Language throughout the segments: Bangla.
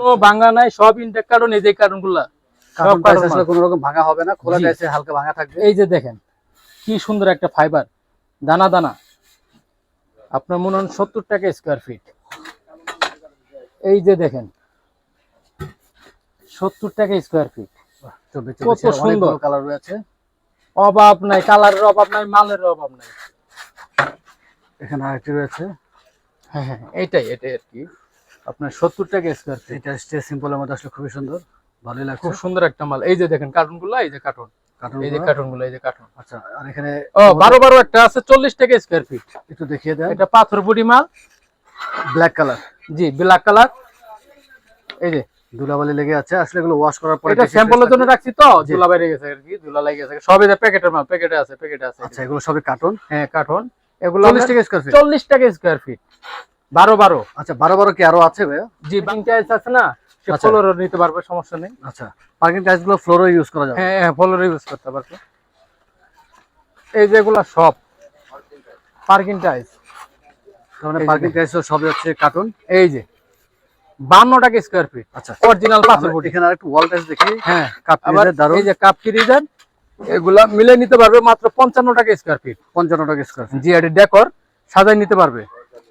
কোনো ভাঙা নাই সব ইনটেক কার্টন এই যে কার্টনগুলা। কার্টন কোনো রকম ভাঙা হবে না খোলা। টাইসে হালকা ভাঙা থাকবে। এই যে দেখেন কি সুন্দর একটা ফাইবার দানা দানা। আপনার মনে হন সত্তর টাকা স্কোয়ার ফিট এই যে দেখেন সত্তর টাকা স্কোয়ার ফিট কত সুন্দর। কালার রয়েছে। অভাব নাই কালারের অভাব নাই মালের অভাব নাই। এখানে আরেকটি রয়েছে। হ্যাঁ হ্যাঁ এটাই এটাই আর কি। আপনার সত্তর টাকা স্কোয়ার ফিট এটা স্টে সিম্পলের মধ্যে আসলে খুবই সুন্দর। ভালোই লাগছে। খুব সুন্দর একটা মাল। এই যে দেখেন কার্টুনগুলো এই যে কার্টুন কার্টন এই যে কার্টুন এই যে কার্টুন আচ্ছা আর এখানে ও বারো বারো একটা আছে চল্লিশ টাকা স্কোয়ার ফিট একটু দেখিয়ে দেন। এটা পাথর বুড়ি মাল। ব্ল্যাক কালার জি ব্ল্যাক কালার এই যে। ধুলাবালি লেগে আছে আসলে এগুলো ওয়াশ করার পরে এটা স্যাম্পলের জন্য রাখছি তো? ধুলা বাইরে গেছে আর কি ধুলা লেগে গেছে। যে প্যাকেটের মাল প্যাকেটে আছে প্যাকেটে আছে। আচ্ছা এগুলো সবই কার্টন হ্যাঁ কার্টন এগুলো চল্লিশ টাকা স্কোয়ার ফিট চল্লিশ টাকা স্কোয়ার ফিট বারো বারো। আচ্ছা বারো বারো কি আরও আছে ভাইয়া? জি ব্যাংক টাইলস আছে না? সে আচ্ছা। ফ্লোরও নিতে পারবে সমস্যা নেই। আচ্ছা পার্কিং টাইলসগুলো ফ্লোরও ইউজ করা যাবে। হ্যাঁ হ্যাঁ ফ্লোর ইউজ করতে পারবে। এই যেগুলা সব পার্কিং টাইলস তার পার্কিং। টাইলস সবই হচ্ছে কার্টুন এই যে বান্ন টাকা স্কোয়ার ফিট আচ্ছা। অরিজিনাল পাথর আমরা বুটি এখানে আরেকটু ওয়াল টাইলস দেখি। হ্যাঁ। কাপ আবার এই যে কাপ ফ্রিজার এগুলা মিলে নিতে পারবে মাত্র পঞ্চান্ন টাকা স্কোয়ার ফিট পঞ্চান্ন টাকা স্কোয়ার ফিট জিআরডি ডেকর সাজাই নিতে পারবে।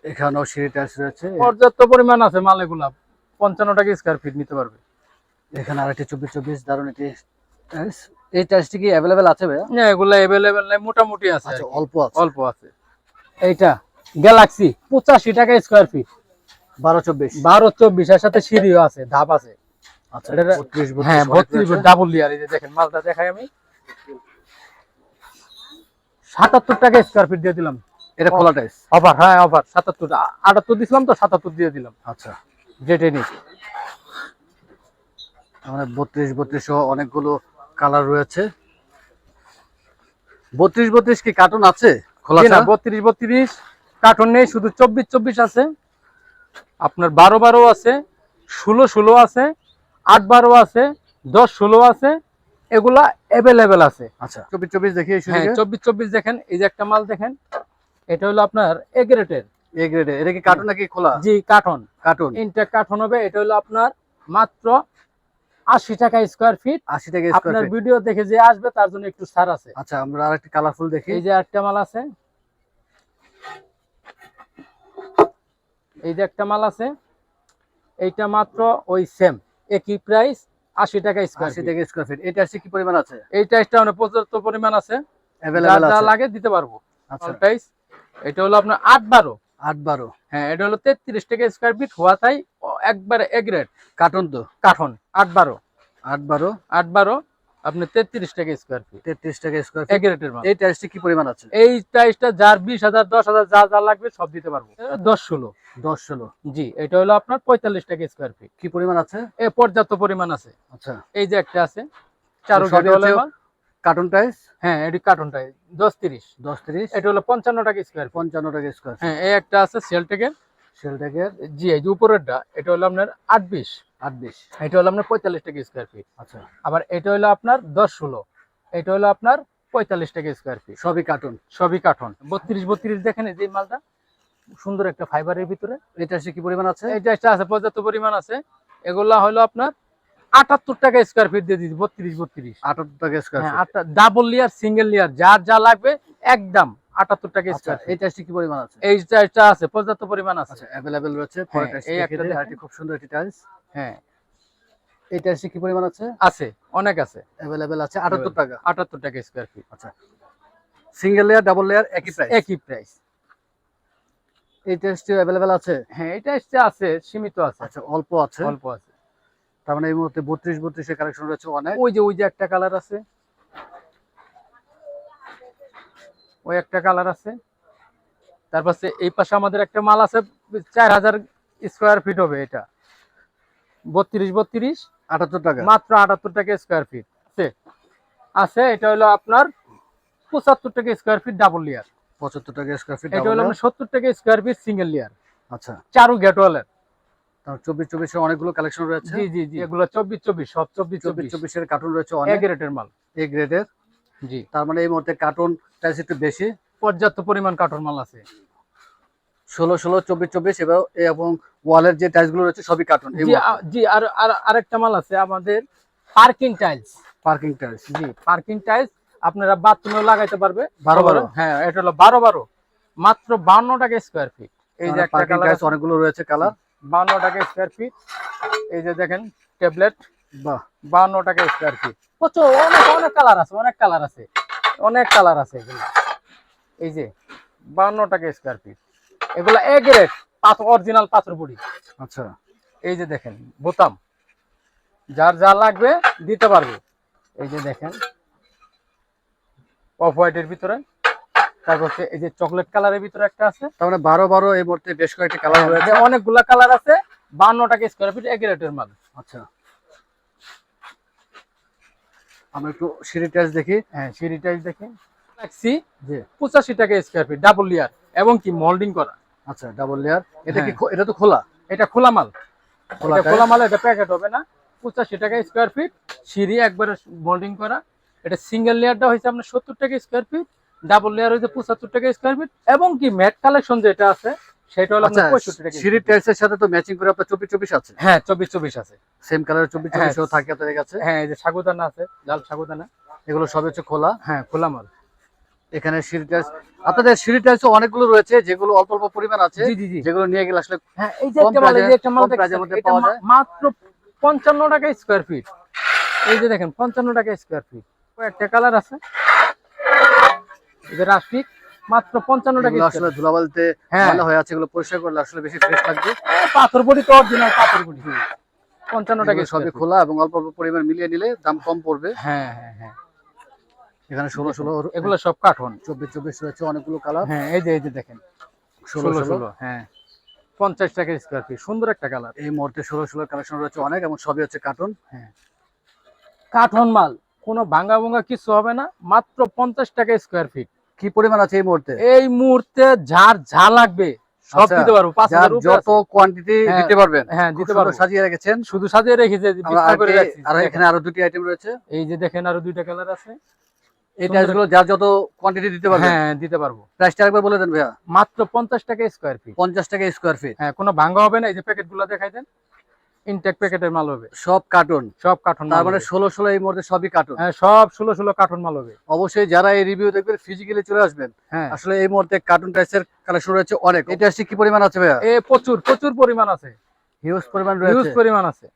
এখানেও সিঁড়ি টাইলস রয়েছে। পর্যাপ্ত পরিমাণ আছে মাল এগুলা পঞ্চান্ন টাকা স্কোয়ার ফিট নিতে পারবে। এখানে আরেকটি চব্বিশ চব্বিশ দারুণ এটি টাইলস এই টাইলসটি কি অ্যাভেলেবেল আছে ভাইয়া? হ্যাঁ এগুলা এভেলেবেল নাই মোটামুটি আছে আচ্ছা অল্প আছে। অল্প আছে। এইটা গ্যালাক্সি পঁচাশি টাকা স্কোয়ার ফিট বারো চব্বিশ। বারো চব্বিশ এর সাথে সিঁড়িও আছে ধাপ আছে। আচ্ছা এটা- হ্যাঁ বত্রিশ বত্রিশ ডাবল লিয়ার এই যে দেখেন মালটা দেখাই আমি। সাতাত্তর টাকা স্কোয়ার ফিট দিয়ে দিলাম। এটা খোলা টাইলস অফার হ্যাঁ অফার সাতাত্তর। আটাত্তর দিছিলাম তো সাতাত্তর দিয়ে দিলাম। আচ্ছা। যেটে নি মানে বত্রিশ বত্রিশ সহ অনেকগুলো কালার রয়েছে। বত্রিশ বত্রিশ কি কার্টুন আছে? খোলা না ছাড়া? বত্রিশ বত্রিশ। কার্টন নেই শুধু চব্বিশ চব্বিশ আছে। আপনার বারো বারো আছে ষোলো ষোলো আছে আট বারো আছে দশ ষোলো আছে এগুলা অ্যাভেলেবেল আছে। আচ্ছা। চব্বিশ চব্বিশ দেখি হ্যাঁ চব্বিশ চব্বিশ দেখেন এই যে একটা মাল দেখেন। এটা হলো আপনার এগ্রেটের এ গ্রেডে এটা কি কার্টুন নাকি খোলা? জি কার্টন কার্টুন ইনটেক কার্টন হবে এটা হলো আপনার মাত্র আশি টাকা স্কোয়ার ফিট আশি টাকা আপনার স্কোয়ার ফিট ভিডিও দেখে যে আসবে তার জন্য একটু ছাড় আছে। আচ্ছা আমরা আরেকটি কালারফুল দেখি। এই যে একটা মাল আছে। এই যে একটা মাল আছে। এইটা মাত্র ওই সেম একই প্রাইস আশি টাকা স্কোয়ার আশি টাকা স্কোয়ার ফিট এটা কি পরিমাণ আছে? এইটা মানে পর্যাপ্ত পরিমাণ আছে। যা লাগে দিতে পারব। আচ্ছা। প্রাইস এটা হলো আপনার আট বারো। আট বারো। হ্যাঁ এটা হলো তেত্রিশ টাকা স্কোয়ার ফিট হওয়া তাই একবারে এগ্রেড কার্টুন তো? কাঠন আট বারো। আট বারো? আট বারো আপনি তেত্রিশ টাকা স্কোয়ার ফিট তেত্রিশ টাকা স্কোয়ার ফিট এই টাইলসটি কি পরিমাণ আছে? এই যার বিশ হাজার দশ হাজার যা যা লাগবে সব দিতে পারব। দশ ষোলো। দশ ষোলো। জি এটা হলো আপনার পঁয়তাল্লিশ টাকা স্কোয়ার ফিট কি পরিমাণ আছে? এ পর্যাপ্ত পরিমাণ আছে। আচ্ছা। এই যে একটা আছে। চারো কার্টুন টাইলস হ্যাঁ এটি কার্টনটাই দশ তিরিশ। দশ তিরিশ? এটা হলো পঞ্চান্ন টাকা স্কোয়ার পঞ্চান্ন টাকা স্কোয়ার হ্যাঁ এই একটা আছে সেলটেকের সেলটাকের জি এই যে উপরেরটা এটা হলো আপনার আট বিশ। আট বিশ। এটা হলো আপনার পঁয়তাল্লিশ টাকা স্কোয়ার ফিট আচ্ছা। আবার এটা হলো আপনার দশ ষোলো। এটা হলো আপনার পঁয়তাল্লিশ টাকা স্কোয়ার ফিট সবই কার্টুন সবই কাঠন বত্রিশ বত্রিশ দেখেন এই যে মালটা। সুন্দর একটা ফাইবারের ভিতরে। এটা কি পরিমাণ আছে? এটা আছে পর্যাপ্ত পরিমাণ আছে। এগুলা হলো আপনার আটাত্তর টাকা স্কোয়ার ফিট দিয়ে দিচ্ছি বত্রিশ বত্রিশ। আটাত্তর টাকা স্কোয়ার হ্যাঁ ডাবল লেয়ার সিঙ্গেল লেয়ার যার যা লাগবে একদম আটাত্তর টাকা স্কোয়ার এই টাইলসটি কি পরিমাণ আছে? এই টাইসটা আছে পর্যাপ্ত পরিমাণ আছে। অ্যাভেলেবেল রয়েছে পরে টাইলস এই একটা দিই দেখেন। আরেকটি খুব সুন্দর একটি টাইলস হ্যাঁ। এই টাইলসটি কি পরিমাণ আছে? আছে অনেক আছে। অ্যাভেলেবেল আছে আটাত্তর টাকা। আটাত্তর টাকা স্কোয়ার ফিট আচ্ছা সিঙ্গেল লেয়ার ডাবল লেয়ার একই প্রাইস একই প্রাইস এই অ্যাভেলেবেল আছে? হ্যাঁ এই টাইসটা আছে সীমিত আছে। আচ্ছা অল্প আছে। অল্প আছে। তার মানে এই মুহূর্তে বত্রিশ বত্রিশের কালেকশন রয়েছে অনেক। ওই যে ওই যে একটা কালার আছে। ওই একটা কালার আছে। তারপর এই পাশে আমাদের একটা মাল আছে চার হাজার স্কোয়ার ফিট হবে এটা। বত্রিশ বত্রিশ আটাত্তর টাকা। মাত্র আটাত্তর টাকা স্কোয়ার ফিট আছে আছে এটা হলো আপনার পঁচাত্তর টাকা স্কোয়ার ফিট ডাবল লেয়ার পঁচাত্তর টাকা স্কোয়ার ফিট এটা হলো আপনার সত্তর টাকা স্কোয়ার ফিট সিঙ্গেল লেয়ার আচ্ছা। চারু গেটওয়ালের চব্বিশ চব্বিশে অনেকগুলো কালেকশন রয়েছে। জি জি জি। এগুলো চব্বিশ চব্বিশ সব চব্বিশ চব্বিশ। চব্বিশ চব্বিশের কার্টুন রয়েছে অনেক। এক মাল। এ গ্রেডের জি। তার মানে এই মুহূর্তে কার্টুন টাইলস একটু বেশি। পর্যাপ্ত পরিমাণ কাঠর মাল আছে। ষোলো ষোলো চব্বিশ চব্বিশ এবং এবং ওয়ালের যে টাইলসগুলো রয়েছে সবই কার্টুন জি জি আর আর আরেকটা মাল আছে আমাদের পার্কিং টাইলস পার্কিং টাইলস জি পার্কিং টাইলস আপনারা বাথরুমেও লাগাইতে পারবে। বারো বারো? হ্যাঁ এটা হলো বারো বারো। মাত্র বান্ন টাকা স্কোয়ার ফিট এই যে একটা কালার অনেকগুলো রয়েছে কালার বান্ন টাকা স্কোয়ার ফিট এই যে দেখেন ট্যাবলেট বান্ন টাকা স্কোয়ার ফিট প্রচুর অনেক অনেক কালার আছে অনেক কালার আছে। অনেক কালার আছে এগুলো। এই যে বান্ন টাকা স্কোয়ার ফিট এগুলো এক গ্রেড পাথর অরিজিনাল পাথর বুড়ি। আচ্ছা। এই যে দেখেন বোতাম। যার যা লাগবে দিতে পারবে। এই যে দেখেন অফ হোয়াইটের ভিতরে। তারপর হচ্ছে এই যে চকলেট কালারের ভিতরে একটা আছে। তার মানে বারো বারো এই মুহূর্তে বেশ কয়েকটি কালার রয়েছে। অনেকগুলা কালার আছে। বান্ন টাকা স্কোয়ার ফিট এক রেটের মাল আচ্ছা। আমরা একটু সিঁড়ি টাইলস দেখি। হ্যাঁ সিঁড়ি জি। পঁচাশি টাকা স্কোয়ার ফিট ডাবল লেয়ার এবং কি মোল্ডিং করা। আচ্ছা ডাবল লেয়ার এটা কি হ্যাঁ। এটা তো খোলা? এটা খোলা মাল। খোলা খোলা মাল এটা প্যাকেট হবে না। পঁচাশি টাকা স্কোয়ার ফিট সিঁড়ি একবারে মোল্ডিং করা। এটা সিঙ্গেল লেয়ারটা হয়েছে আপনার সত্তর টাকা স্কোয়ার ফিট ডাবল লেয়ার হয়েছে পঁচাত্তর টাকা স্কোয়ার ফিট এবং কি ম্যাট কালেকশন যেটা আছে সেটা হলো আচ্ছা আপনার পঁয়ষট্টি টাকা টাইলস এর সাথে তো ম্যাচিং করে আপনার চব্বিশ চব্বিশ আছে? হ্যাঁ চব্বিশ চব্বিশ আছে। সেম চব্বিশ হ্যাঁ। চব্বিশ থাকে আপনাদের কাছে? হ্যাঁ এই যে সাগুদানা আছে লাল সাগুদানা। এগুলো সব হচ্ছে খোলা? হ্যাঁ খোলা মাল। এখানে সিঁড়ি টাইলস আপনাদের সিঁড়ি টাইলস অনেকগুলো রয়েছে যেগুলো অল্প অল্প পরিমাণ আছে জি জি জি। যেগুলো নিয়ে গেলে আসলে হ্যাঁ এই যে একটা মাল এই যে একটা মাল পাওয়া যায়। মাত্র পঞ্চান্ন টাকা স্কোয়ার ফিট এই যে দেখেন পঞ্চান্ন টাকা স্কোয়ার ফিট একটা কালার আছে। যে মাত্র পঞ্চান্ন টাকা আসলে ধুলাবালিতে হ্যাঁ। ভালো হয়ে আছে এগুলো পরিষ্কার করলে আসলে বেশি ফ্রেশ লাগবে। পাথর বড়ি তো অরিজিনাল পাথর বড়ি। পঞ্চান্ন টাকা সবই খোলা এবং অল্প অল্প পরিমাণ মিলিয়ে নিলে দাম কম পড়বে। হ্যাঁ হ্যাঁ হ্যাঁ। এখানে ষোলো ষোলো এগুলো সব কাঠন চব্বিশ চব্বিশ রয়েছে অনেকগুলো কালার। হ্যাঁ এই যে এই যে দেখেন। ষোলো ষোলো হ্যাঁ। পঞ্চাশ টাকা স্কোয়ার ফিট সুন্দর একটা কালার। এই মুহূর্তে ষোলো ষোলো কালেকশন রয়েছে অনেক এবং সবই হচ্ছে কার্টুন কাঠন মাল। কোনো ভাঙ্গা ভঙ্গা কিছু হবে না। মাত্র পঞ্চাশ টাকা স্কোয়ার ফিট কি পরিমাণ আছে এই মুহূর্তে? এই মুহূর্তে যার যা লাগবে সব আচ্ছা, দিতে পারব। যত কোয়ান্টিটি হ্যাঁ, দিতে পারবেন। হ্যাঁ দিতে পারব। সাজিয়ে রেখেছেন। শুধু সাজিয়ে রেখেছে যে আমরা বিস্তার করে আরেকটি- রাখছি। আর এখানে আরও দুটি আইটেম রয়েছে। এই যে দেখেন আরও দুইটা কালার আছে। এই যার যত কোয়ান্টিটি দিতে পারবেন। হ্যাঁ দিতে পারব। প্রাইসটা একবার বলে দেন ভাইয়া। মাত্র পঞ্চাশ টাকা স্কোয়ার ফিট পঞ্চাশ টাকা স্কোয়ার ফিট হ্যাঁ কোনো ভাঙ্গা হবে না। এই যে প্যাকেটগুলো দেখাই দেন। ইনটেক প্যাকেটের মাল হবে। সব কার্টুন সব কার্টন তার মানে ষোলো ষোলো এই মুহূর্তে সবই কার্টুন হ্যাঁ সব ষোলো ষোলো কার্টন মাল হবে। অবশ্যই যারা এই রিভিউ দেখবেন ফিজিক্যালি চলে আসবেন। হ্যাঁ। আসলে এই মুহূর্তে কার্টুন টাইসের কালেকশন রয়েছে অনেক। এটা আসছে কি পরিমাণ আছে ভাইয়া? এ প্রচুর প্রচুর পরিমাণ আছে। হিউজ পরিমাণ হিউজ পরিমাণ আছে।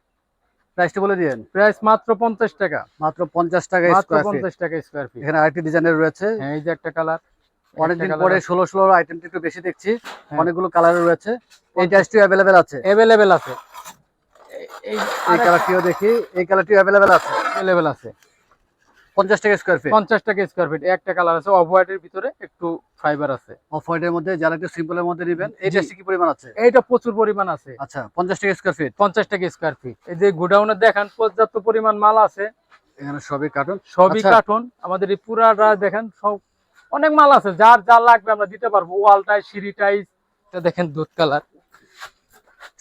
প্রাইসটা বলে দিয়েন। প্রাইস মাত্র পঞ্চাশ টাকা। মাত্র পঞ্চাশ টাকা স্কোয়ার ফিট টাকা স্কোয়ার ফিট এখানে আরেকটি ডিজাইনের রয়েছে। হ্যাঁ এই যে একটা কালার অনেকদিন পরে ষোলো ষোলো আইটেমটা একটু বেশি দেখছি। হ্যাঁ। অনেকগুলো কালার রয়েছে। এই আছে? আছে। এই- কালারটিও দেখি এই কালারটিও অ্যাভেলেবেল আছে? অ্যাভেলেবেল আছে। পঞ্চাশ টাকা স্কোয়ার ফিট পঞ্চাশ টাকা স্কোয়ার ফিট একটা কালার আছে অফ হোয়াইটের ভিতরে একটু ফাইবার আছে। অফ হোয়াইটের মধ্যে যারা একটু সিম্পলের মধ্যে নেবেন এই জি। টাইসটি কি পরিমাণ আছে? এইটা প্রচুর পরিমাণ আছে। আচ্ছা পঞ্চাশ টাকা স্কোয়ার ফিট পঞ্চাশ টাকা স্কোয়ার ফিট এই যে গোডাউনে দেখেন পর্যাপ্ত পরিমাণ মাল আছে। এখানে সবই কার্টুন সবই আচ্ছা। কার্টন আমাদের এই পুরাটা দেখেন সব অনেক মাল আছে। যার যা লাগবে আমরা দিতে পারব। ওয়াল টাইস সিঁড়ি টাইস দেখেন দুধ কালার।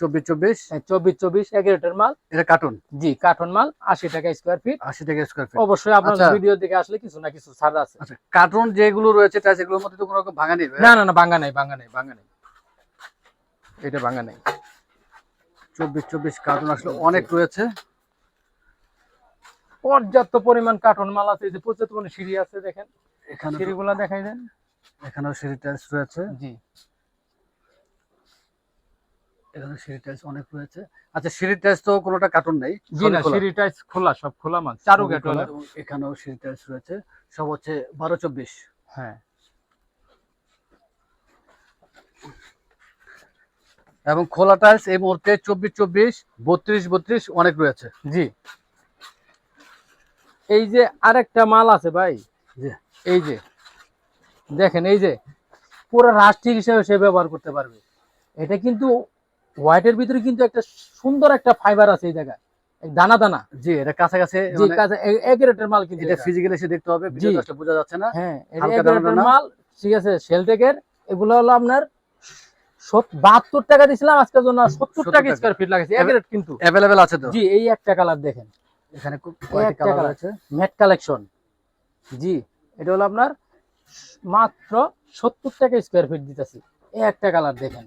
চব্বিশ চব্বিশ? চব্বিশ চব্বিশ এক রেটের মাল। এটা কার্টুন জি কার্টন মাল আশি টাকা স্কোয়ার ফিট আশি টাকা স্কোয়ার ফিট অবশ্যই আপনার আচ্ছা। ভিডিও দেখে আসলে কিছু না কিছু ছাড় আছে। আচ্ছা কার্টুন যেগুলো রয়েছে টাইস এগুলোর মধ্যে তো কোনো রকম ভাঙা নেই না না না ভাঙ্গা নাই ভাঙ্গা নাই ভাঙ্গা নাই। এটা ভাঙ্গা নাই। চব্বিশ চব্বিশ কার্টুন আসলে অনেক রয়েছে। পর্যাপ্ত পরিমাণ কার্টন মাল আছে যে পর্যাপ্ত সিঁড়ি আছে দেখেন। এখানে সিঁড়িগুলা দেখাই দেন। এখানেও সিঁড়ি টাইলস রয়েছে। জি। এখানে সিঁড়ি টাইলস অনেক রয়েছে। আচ্ছা সিঁড়ি টাইলস তো কোনোটা কার্টুন নেই জি না। সিঁড়ি টাইস খোলা সব খোলা মাল চারু গেট এখানেও সিঁড়ি টাইলস রয়েছে। সব হচ্ছে বারো চব্বিশ। হ্যাঁ। এবং খোলা টাইলস এই মুহূর্তে চব্বিশ চব্বিশ বত্রিশ বত্রিশ অনেক রয়েছে। জি। এই যে আরেকটা মাল আছে ভাই এই যে দেখেন এই যে পুরো রাষ্ট্রিক হিসেবে সে ব্যবহার করতে পারবে। এটা কিন্তু হোয়াইটের ভিতরে কিন্তু একটা সুন্দর একটা ফাইবার আছে এই জায়গায়। দানা দানা। জি এটা কাছাকাছি জি মানে কাছে এক রেটের মাল কিন্তু এটা। ফিজিক্যালি এসে দেখতে হবে ভিডিও বোঝা যাচ্ছে না। হ্যাঁ এটা এক রেটের মাল ঠিক আছে এগুলো হলো আপনার বাহাত্তর টাকা দিছিলাম আজকের জন্য সত্তর 70 টাকা। স্কোয়ার ফিট লাগছে এক রেট কিন্তু। অ্যাভেলেবেল আছে তো? জি এই একটা কালার দেখেন। এখানে খুব কয়েকটি কালার। আছে ম্যাট কালেকশন জি এটা হলো আপনার মাত্র সত্তর টাকা স্কোয়ার ফিট দিতেছি। এই একটা কালার দেখেন।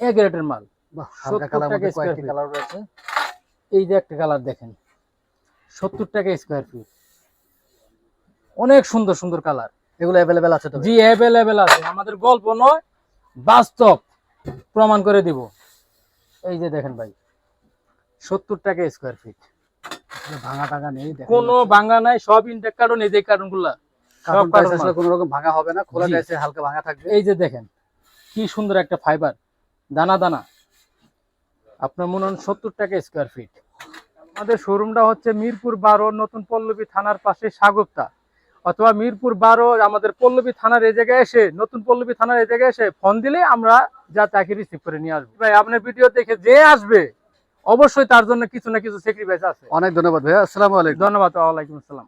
এ গ্রেটের মাল। বাহ, হালকা 70 কালার টাকা মধ্যে square কয়েকটি feet। কালার রয়েছে। এই যে একটা কালার দেখেন সত্তর টাকা স্কোয়ার ফিট অনেক সুন্দর সুন্দর কালার। এগুলো অ্যাভেলেবেল আছে তো? জি অ্যাভেলেবেল আছে। আমাদের গল্প নয় বাস্তব। প্রমাণ করে দিব। এই যে দেখেন ভাই সত্তর টাকা স্কোয়ার ফিট ভাঙা টাঙা নেই দেখেন। কোনো ভাঙ্গা নাই সব ইনটেক কার্টন এই যে কার্টনগুলা সব কার্টন কোনো রকম ভাঙা হবে না খোলা হালকা ভাঙা থাকবে। এই যে দেখেন কি সুন্দর একটা ফাইবার দানা দানা। আপনার মনে হন সত্তর টাকা স্কোয়ার ফিট আমাদের শোরুমটা হচ্ছে মিরপুর বারো নতুন পল্লবী থানার পাশে সাগরতা অথবা মিরপুর বারো আমাদের পল্লবী থানার এই জায়গায় এসে নতুন পল্লবী থানার এই জায়গায় এসে ফোন দিলে আমরা যা তাকে রিসিভ করে নিয়ে আসব। ভাই আপনার ভিডিও দেখে যে আসবে অবশ্যই তার জন্য কিছু না কিছু স্যাক্রিফাইস আছে। অনেক ধন্যবাদ ভাইয়া। আসসালামু আলাইকুম। ধন্যবাদ ওয়ালাইকুম আসসালাম।